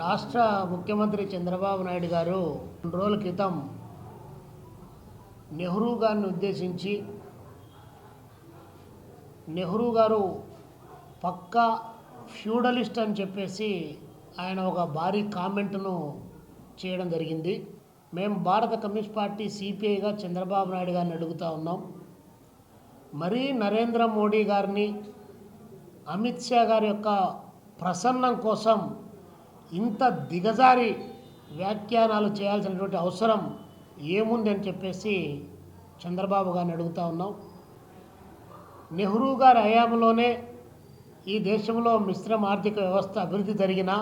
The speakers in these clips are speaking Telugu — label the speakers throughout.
Speaker 1: రాష్ట్ర ముఖ్యమంత్రి చంద్రబాబు నాయుడు గారు రెండు రోజుల క్రితం నెహ్రూ గారిని ఉద్దేశించి నెహ్రూ గారు పక్కా ఫ్యూడలిస్ట్ అని చెప్పేసి ఆయన ఒక భారీ కామెంట్ను చేయడం జరిగింది. మేము భారత కమ్యూనిస్ట్ పార్టీ సిపిఐగా చంద్రబాబు నాయుడు గారిని అడుగుతా ఉన్నాం. మరీ నరేంద్ర మోడీ గారిని అమిత్ షా గారి యొక్క ప్రసన్నం కోసం ఇంత దిగజారి వ్యాఖ్యానాలు చేయాల్సినటువంటి అవసరం ఏముంది అని చెప్పేసి చంద్రబాబు గారిని అడుగుతా ఉన్నాం. నెహ్రూ గారి హయాంలోనే ఈ దేశంలో మిశ్రమ ఆర్థిక వ్యవస్థ అభివృద్ధి జరిగిన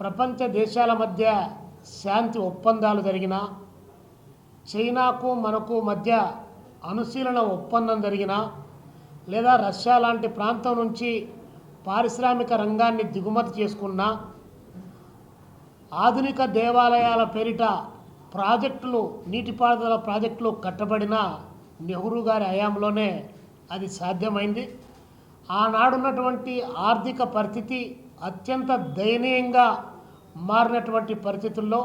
Speaker 1: ప్రపంచ దేశాల మధ్య శాంతి ఒప్పందాలు జరిగిన చైనాకు మనకు మధ్య అనుశీలన ఒప్పందం జరిగిన లేదా రష్యా లాంటి ప్రాంతం నుంచి పారిశ్రామిక రంగాన్ని దిగుమతి చేసుకున్న ఆధునిక దేవాలయాల పేరిట ప్రాజెక్టులు నీటిపారుదల ప్రాజెక్టులు కట్టబడిన నెహ్రూ గారి హయాంలోనే అది సాధ్యమైంది. ఆనాడున్నటువంటి ఆర్థిక పరిస్థితి అత్యంత దయనీయంగా మారినటువంటి పరిస్థితుల్లో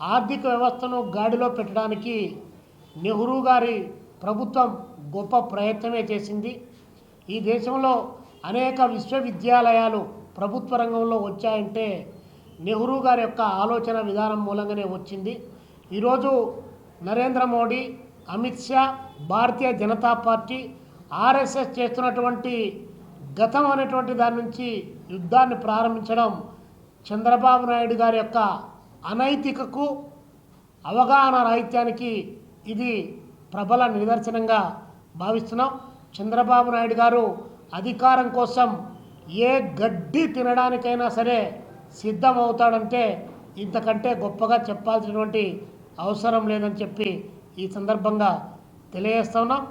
Speaker 1: ఆర్థిక వ్యవస్థను గాడిలో పెట్టడానికి నెహ్రూ గారి ప్రభుత్వం గొప్ప ప్రయత్నమే చేసింది. ఈ దేశంలో అనేక విశ్వవిద్యాలయాలు ప్రభుత్వ రంగంలో వచ్చాయంటే నెహ్రూ గారి యొక్క ఆలోచన విధానం మూలంగానే వచ్చింది. ఈరోజు నరేంద్ర మోడీ అమిత్ షా భారతీయ జనతా పార్టీ ఆర్ఎస్ఎస్ చేస్తున్నటువంటి గతం అనేటువంటి దాని నుంచి యుద్ధాన్ని ప్రారంభించడం చంద్రబాబు నాయుడు గారి యొక్క అనైతికకు అవగాహన రాహిత్యానికి ఇది ప్రబల నిదర్శనంగా భావిస్తున్నాం. చంద్రబాబు నాయుడు గారు అధికారం కోసం ఏ గడ్డి తినడానికైనా సరే సిద్ధమవుతాడంటే ఇంతకంటే గొప్పగా చెప్పాల్సినటువంటి అవసరం లేదని చెప్పి ఈ సందర్భంగా తెలియజేస్తున్నాం